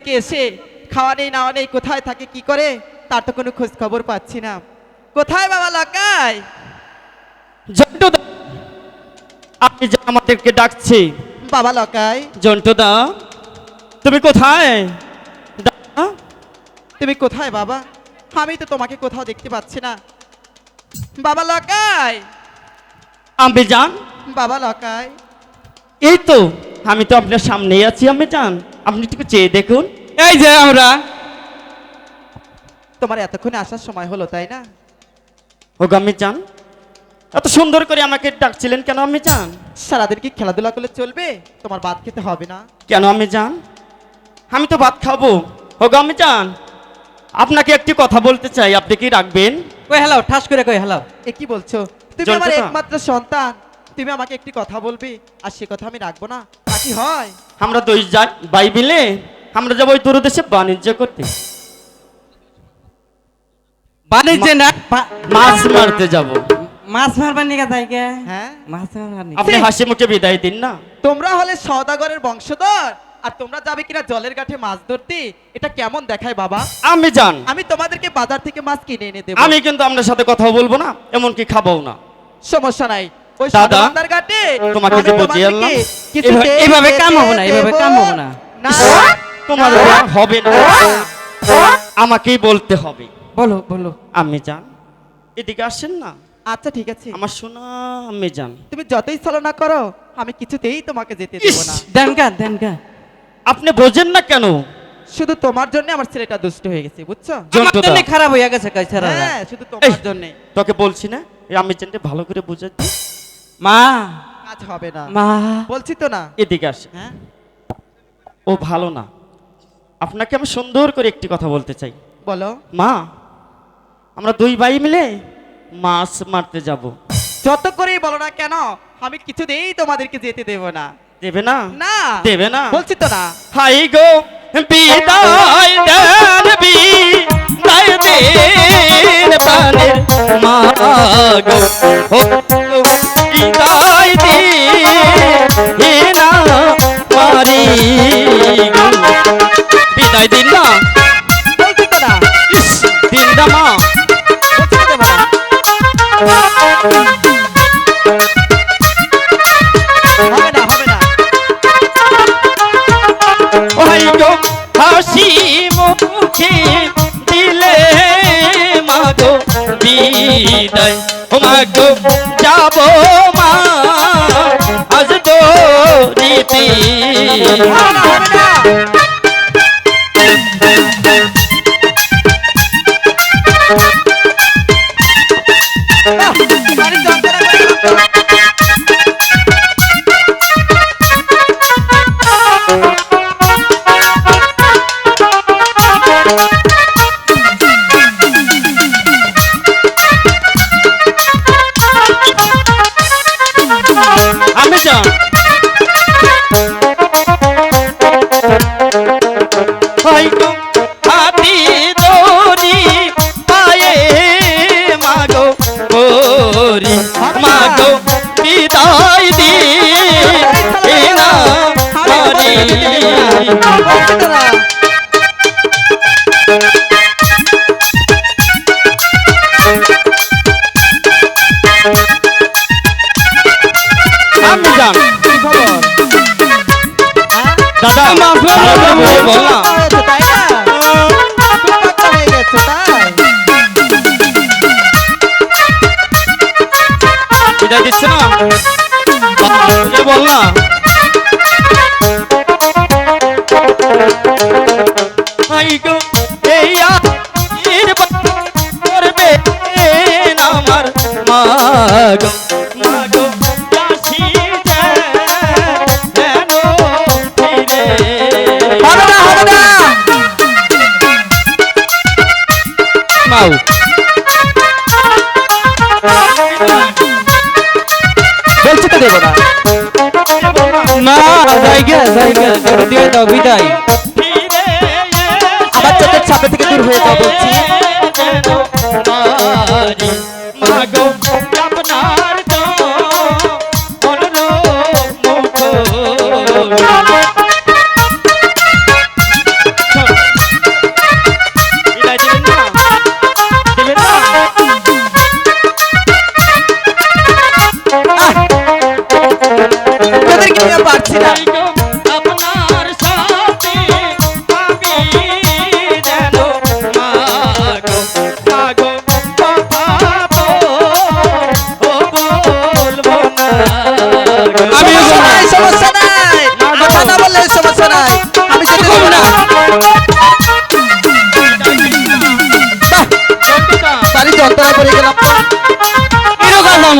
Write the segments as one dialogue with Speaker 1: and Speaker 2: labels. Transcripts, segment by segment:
Speaker 1: কে এসে খাওয়া নেই নাওয়া নেই কোথায় থাকে কি করে তার তো কোনো খোঁজ খবর পাচ্ছি না। কোথায় বাবা লকাই?
Speaker 2: জন্টুদা আপনি যে আমাদেরকে ডাকছি।
Speaker 1: বাবা লকাই?
Speaker 2: জন্টুদা তুমি কোথায়?
Speaker 1: তুমি কোথায় বাবা? আমি তো তোমাকে কোথাও দেখতে পাচ্ছি না। বাবা লকায়
Speaker 2: আমি যান।
Speaker 1: বাবা লকায়
Speaker 2: এই তো আমি তো আপনার সামনেই আছি আমি যান। আপনি একটু চেয়ে দেখুন।
Speaker 3: এই যে আমরা।
Speaker 1: তোমার এতক্ষণে আসার সময় হলো তাই না?
Speaker 2: ও আমি যান এত সুন্দর করে আমাকে ডাকছিলেন কেন আমি যান
Speaker 1: সারাদিন কি খেলাধুলা করলে চলবে? তোমার ভাত খেতে হবে না।
Speaker 2: কেন আমি যান আমি তো ভাত খাব। ও আমি যান আপনাকে একটি কথা বলতে চাই আপনি কি রাখবেন?
Speaker 3: কই হেলাও ঠাস করে কই হেলাও।
Speaker 1: এ কি বলছো? তুমি আমার একমাত্র সন্তান। তুমি আমাকে একটি কথা বলবে আর সে কথা আমি রাখব না। কি হয়।
Speaker 2: আমরা দুই যাই বাই মিলে আমরা যাব ওই দূরদেশে বাণিজ্য করতে।
Speaker 3: বাণিজ্যে না
Speaker 2: মাছ মারতে যাব।
Speaker 3: মাছ মারবার যাই গে
Speaker 1: হ্যাঁ।
Speaker 3: মাছ মারবার নিকা।
Speaker 2: আপনি হাসি মুখে বিদায় দিন না।
Speaker 1: তোমরা হলে সওদাগরের বংশধর আর তোমরা যাবে কিনা জলের ঘাটে মাছ ধরতে এটা কেমন দেখায় বাবা?
Speaker 2: আমি জান।
Speaker 1: আমি তোমাদেরকে বাজার থেকে মাছ কিনে এনে দেবো।
Speaker 2: আমি কিন্তু আপনার সাথে কথা বলব না এমনকি খাব না।
Speaker 1: সমস্যা নাই।
Speaker 2: দাদা, তোমাকে
Speaker 1: আমি
Speaker 2: যে বুঝিয়ে আনলাম,
Speaker 1: বেটে
Speaker 3: কাম হবে না,
Speaker 1: দেবো।
Speaker 3: কাম হবে না।
Speaker 2: তোমার হবে না। আমাকেই বলতে হবে।
Speaker 3: বলো বলো।
Speaker 2: আমি যান। এদিকে আসেন না?
Speaker 1: আচ্ছা ঠিক আছে।
Speaker 2: আমার শোনা আমি যান।
Speaker 1: তুমি যতই ছলনা করো আমি কিছুতেই তোমাকে যেতে দেবো না।
Speaker 3: দেন গা দেন গা।
Speaker 2: আপনি বোঝেন না কেন?
Speaker 1: শুধু তোমার জন্য আমার ছেলেটা দুষ্ট হয়ে গেছে বুঝছ?
Speaker 3: আমার জন্য খারাপ হয়ে গেছে কই ছাড়া
Speaker 1: হ্যাঁ শুধু তোমার জন্য।
Speaker 2: তোকে বলছি না আমি জানতে ভালো করে বুঝাচ্ছি
Speaker 3: মা।
Speaker 1: কাজ হবে না।
Speaker 3: মা।
Speaker 1: বলছি তো না।
Speaker 2: এদিকে আসে।
Speaker 1: হ্যাঁ?
Speaker 2: ও ভালো না। আপনাকে আমি সুন্দর করে একটি কথা বলতে চাই।
Speaker 1: বলো।
Speaker 2: মা আমরা দুই ভাই মিলে মাছ মারতে যাব।
Speaker 1: যত করেই বলো না কেন আমি কিছুতেই তোমাদেরকে যেতে দেব না।
Speaker 2: দেবে না?
Speaker 1: না।
Speaker 2: দেবে না?
Speaker 1: বলছি তো না।
Speaker 2: হাই গো বিদায় দেন বিদায় দেন প্রাণের মা গো বিদায় দিন না।
Speaker 1: বলছি তো না
Speaker 2: ইস, দিন না মা।
Speaker 1: দেব তাই?
Speaker 2: বিদায় দিচ্ছে না? বল না? আমার মা মাউ
Speaker 1: বলছি তো দেবো না
Speaker 3: মা জায়গা জায়গা করে দিয়ে দাও বিদায়
Speaker 1: আমার চোখের সামনে থেকে দূর হয়ে যাও বলছি গেলাম।
Speaker 3: এরকম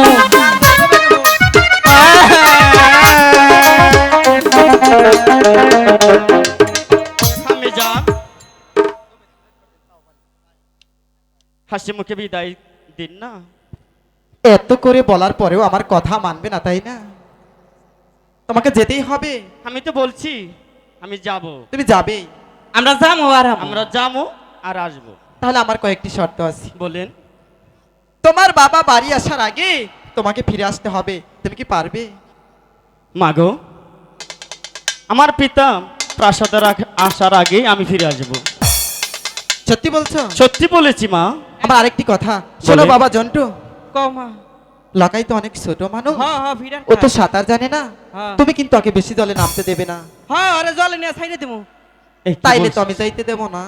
Speaker 3: যাব
Speaker 2: হাসি মুখে বিদায় দিন না।
Speaker 1: এত করে বলার পরেও আমার কথা মানবে না তাই না? তোমাকে যেতেই হবে।
Speaker 2: আমি তো বলছি আমি যাব।
Speaker 1: তুমি যাবেই।
Speaker 3: আমরা যাব আর আমরা
Speaker 2: আমরা যাব আর আসব।
Speaker 1: তাহলে আমার কয়েকটি শর্ত আছে।
Speaker 2: বলেন।
Speaker 1: তোমার বাবা বাড়ি আসার আগে তোমাকে ফিরে আসতে হবে। তুমি কি পারবে?
Speaker 2: মাগো আমার পিতা প্রাসাদে আসার আগে আমি ফিরে আসব।
Speaker 1: সত্যি বলছো?
Speaker 2: সত্যি বলেছি মা।
Speaker 1: আমার আরেকটি কথা। শোনো। বাবা জন্টু।
Speaker 3: কমা
Speaker 1: লকাই তো অনেক ছোট মানুষ।
Speaker 3: হ্যাঁ হ্যাঁ
Speaker 1: ও তো সাঁতার জানে না।
Speaker 3: হ্যাঁ।
Speaker 1: তুমি কিন্তু ওকে বেশি জলে নামতে দেবে না।
Speaker 3: হ্যাঁ আরে জলে নিয়ে সাইডে দেবো।
Speaker 1: তাইলে তো? আমি যাইতে দেবো না।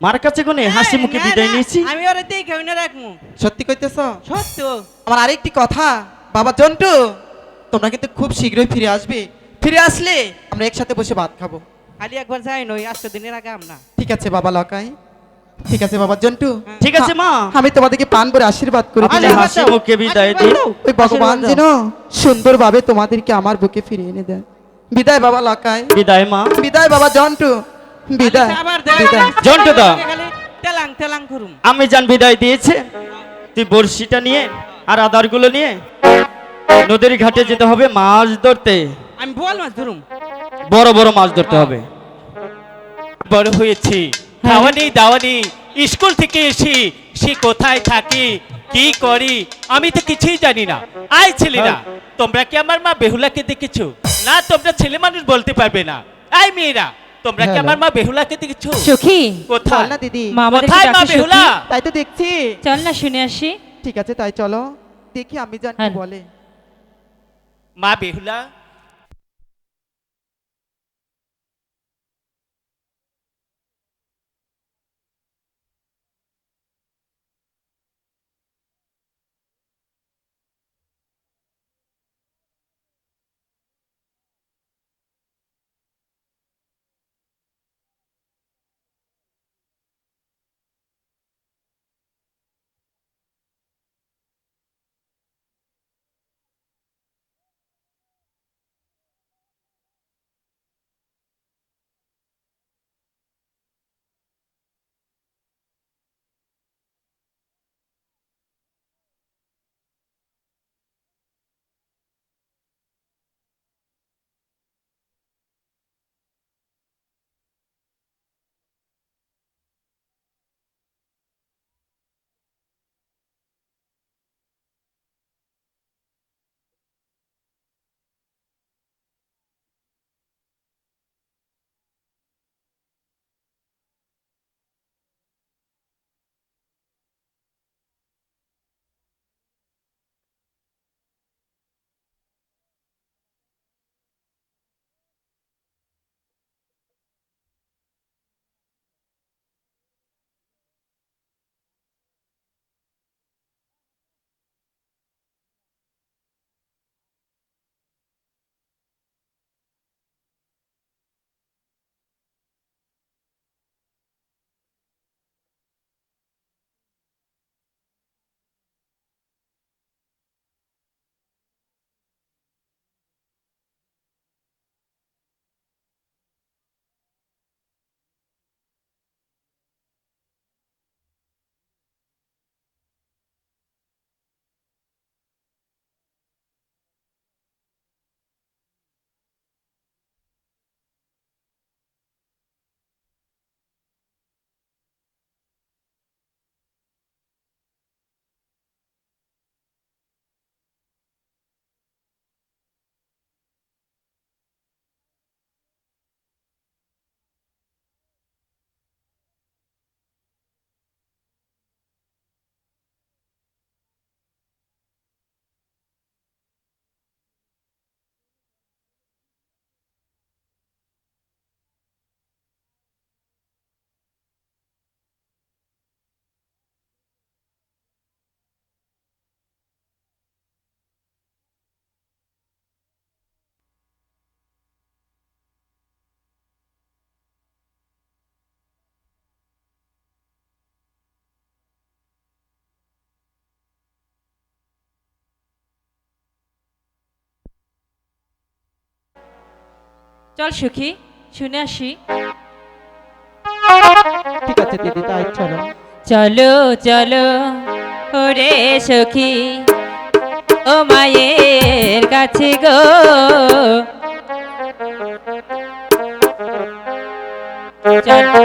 Speaker 2: মার কাছে কোনে? হাসি মুখে বিদায় নিয়েছি।
Speaker 3: আমি ওরে দেখে না রাখব।
Speaker 1: সত্যি কইতেছ?
Speaker 3: সত্য।
Speaker 1: আমার আরেকটি কথা। বাবা জন্টু তোমরা কিন্তু খুব শীঘ্রই ফিরে আসবে। ফিরে আসলে আমরা একসাথে বসে ভাত খাব।
Speaker 3: খালি একবার যাই নই আজকে দিনের আগে আমরা।
Speaker 1: ঠিক আছে বাবা লকাই। ঠিক আছে বাবা জন্টু।
Speaker 2: ঠিক আছে মা।
Speaker 1: আমি তোমাদেরকে পান করে আশীর্বাদ করে
Speaker 2: হাসি মুখে বিদায় দিন
Speaker 1: ওই ভগবান যেন সুন্দরভাবে তোমাদেরকে আমার বুকে ফিরিয়ে এনে দেয় বিদায় বাবা লকাই।
Speaker 2: বিদায় মা।
Speaker 1: বিদায় বাবা জন্টু। বিদায়
Speaker 3: তেলাং তেলাং করুম
Speaker 2: আমি যান বিদায় দিয়েছে। তুই বড়শিটা নিয়ে আর আদারগুলো নিয়ে নদীর ঘাটে যেতে হবে মাছ ধরতে।
Speaker 3: আমি বল মাছ ধরুম।
Speaker 2: বড় বড় মাছ ধরতে হবে।
Speaker 4: বড় হয়েছি। খাওয়ানি দাওয়ানি স্কুল থেকে এসে সে কোথায় থাকি কি করি আমি তো কিছুই জানি না। আয় ছেলেরা তোমরা কি আমার মা বেহুলাকে দেখেছ? না তোমরা ছেলে মানুষ বলতে পারবে না। আয় মেয়েরা তোমরা কি আমার মা বেহুলাকে দেখছ?
Speaker 5: সুখী।
Speaker 1: চল
Speaker 4: কোথায়
Speaker 1: না দিদি।
Speaker 5: মা
Speaker 4: কোথায় মা বেহুলা?
Speaker 1: তাই তো দেখছি।
Speaker 5: চল না শুনে আসি।
Speaker 1: ঠিক আছে তাই চলো। দেখি আমি জানি
Speaker 5: হ্যাঁ।
Speaker 1: বলে।
Speaker 4: মা বেহুলা?
Speaker 5: চল সুখী শুনে আসি।
Speaker 1: ঠিক আছে দিদি তাই চলো।
Speaker 5: চলো চলো ওরে সখী ও মায়ের কাছে গো। চলো।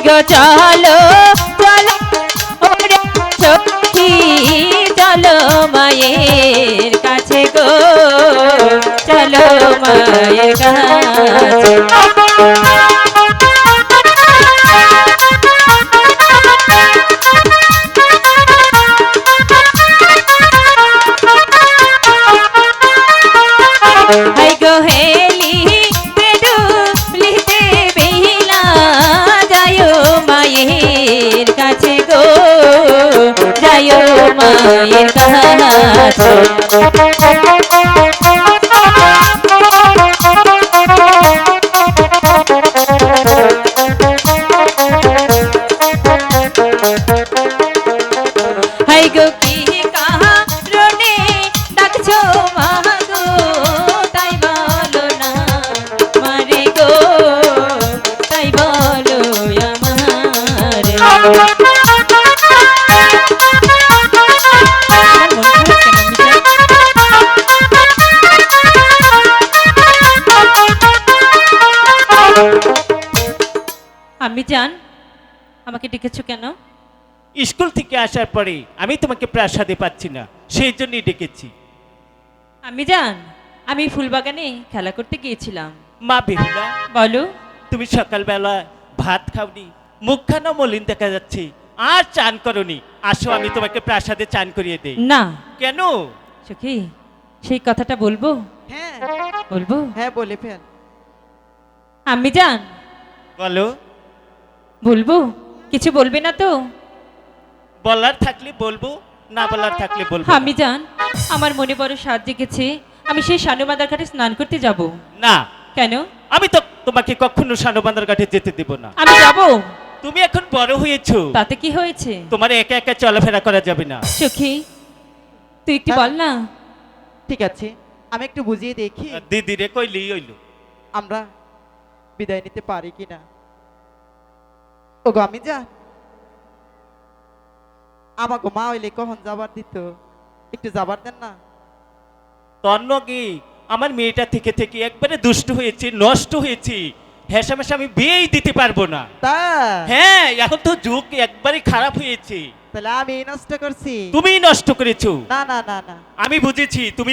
Speaker 5: গো চলো সখী চলো মায়ের কাছে গো চলো মায়ের কাছে কাছে জান আমাকে ডেকেছো কেন?
Speaker 4: স্কুল থেকে আসার পরে আমি তোমাকে প্রাসাদে পাচ্ছি না সেই জন্যই ডেকেছি।
Speaker 5: আমি জান আমি ফুলবাগানে খেলা করতে গিয়েছিলাম।
Speaker 4: মা বেহুলা
Speaker 5: বলো।
Speaker 4: তুমি সকালবেলা ভাত খাওনি মুখখানা মলিন দেখা যাচ্ছে আর চান করনি। আসো আমি তোমাকে প্রাসাদে চান করিয়ে দেই।
Speaker 5: না।
Speaker 4: কেন?
Speaker 5: সখী সেই কথাটা বলব?
Speaker 1: হ্যাঁ।
Speaker 5: বলব?
Speaker 1: হ্যাঁ বলে ফেল।
Speaker 5: আমি জান
Speaker 4: বলো।
Speaker 5: বলব? কিছু বলবে না তো?
Speaker 4: বলার থাকলে বলব না বলার থাকলে বলব না।
Speaker 5: আমি জান আমার মনে বড় সাজ জেগেছে আমি সেই শানুমাদার ঘাটে স্নান করতে যাব।
Speaker 4: না।
Speaker 5: কেন?
Speaker 4: আমি তো তোমাকে কখনো সানবান্দার ঘাটে যেতে দেব না।
Speaker 5: আমি যাব?
Speaker 4: তুমি এখন বড় হয়েছো।
Speaker 5: তাতে কি হয়েছে?
Speaker 4: তোমার একা একা চলাফেরা করা যাবে না।
Speaker 5: সখী তুই একটু বল না।
Speaker 1: ঠিক আছে আমি একটু বুঝিয়ে দেখি।
Speaker 4: দিদি রে কইলি হইল।
Speaker 1: আমরা বিদায় নিতে পারি কিনা? ও গো আমি যা। আমাকে মা হইলে কখন যাবার দিত? একটু যাবার দেন না।
Speaker 4: তন্নগি আমার মেয়েটা থেকে থেকে একবারে দুষ্ট হয়েছে নষ্ট হয়েছে। হেসামেশা আমি বিয়েই দিতে পারব না।
Speaker 1: তা?
Speaker 4: হ্যাঁ এখন তো যুগ একবারে খারাপ হয়েছে।
Speaker 1: তাহলে আমি নষ্ট করছি?
Speaker 4: তুমি নষ্ট করেছ।
Speaker 1: না না না না।
Speaker 4: আমি বুঝেছি তুমি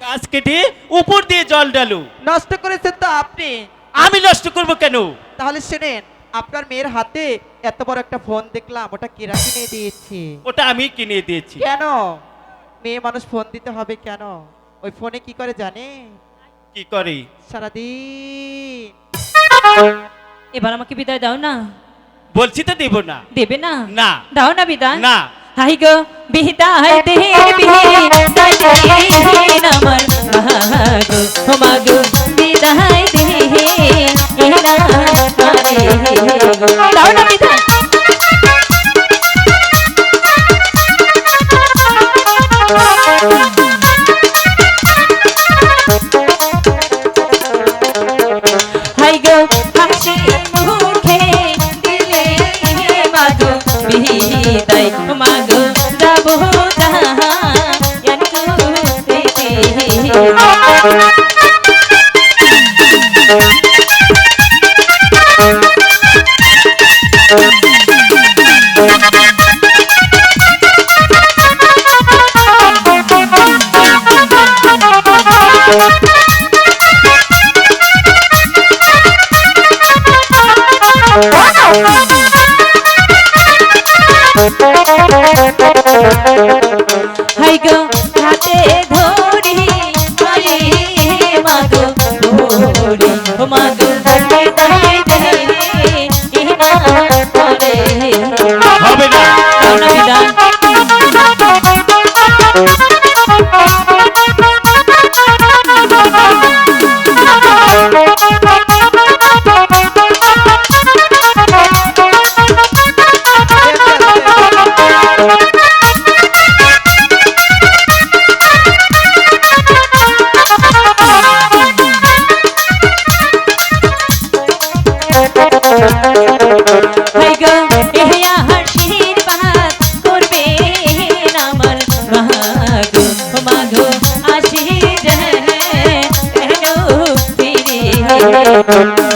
Speaker 4: গাছ কেটে উপর দিয়ে জল ডালো
Speaker 1: নষ্ট করেছেন তো আপনি।
Speaker 4: আমি নষ্ট করব কেন?
Speaker 1: তাহলে শুনেন আপনার মেয়ের হাতে এত বড় একটা ফোন দেখলাম ওটা কেরা কিনে দিয়েছে?
Speaker 4: ওটা আমি কিনে দিয়েছি।
Speaker 1: কেন? মেয়ে মানুষ ফোন দিতে হবে কেন? ওই ফোনে কি করে জানে?
Speaker 4: কি করে?
Speaker 1: সারাদিন।
Speaker 5: এবার আমাকে বিদায় দাও না।
Speaker 4: বলছি তো দেব না।
Speaker 5: দেবে না?
Speaker 4: না।
Speaker 5: দাও না বিদায়?
Speaker 4: না।
Speaker 5: হাই গো বিদায় দে বিদায় দে আমার মাগো ও মাগো বিদায় আরে দাও না বিদায় Thank you.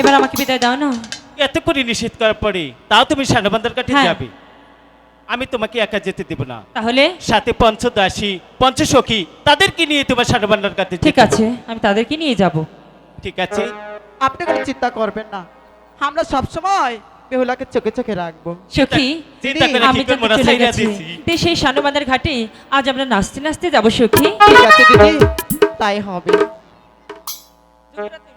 Speaker 5: এবার আমাকে বিদায় দাও না।
Speaker 4: এত করে নিষেধ করার পরে তাও তুমি সানবান্দার কাছে
Speaker 5: হ্যাঁ।
Speaker 4: যাবে। আমি তোমাকে একা যেতে দেব না।
Speaker 5: তাহলে?
Speaker 4: সাথে পঞ্চদাসী পঞ্চসখী তাদেরকে নিয়ে তোমার সানবান্দার কাছে
Speaker 5: ঠিক আছে আমি তাদেরকে নিয়ে যাব।
Speaker 4: ঠিক আছে।
Speaker 1: আপনি কোনো চিন্তা করবেন না। আমরা সবসময় বেহুলাকে চোখে চোখে রাখব।
Speaker 5: সখী
Speaker 4: চিন্তা করে
Speaker 5: আমি
Speaker 4: না,
Speaker 5: চলে গেছি।
Speaker 4: দিছি।
Speaker 5: তে সেই সানুবাদের ঘাটে আজ আমরা নাচতে নাচতে যাব সখী।
Speaker 1: ঠিক আছে দিদি। তাই হবে। ગુજરાતી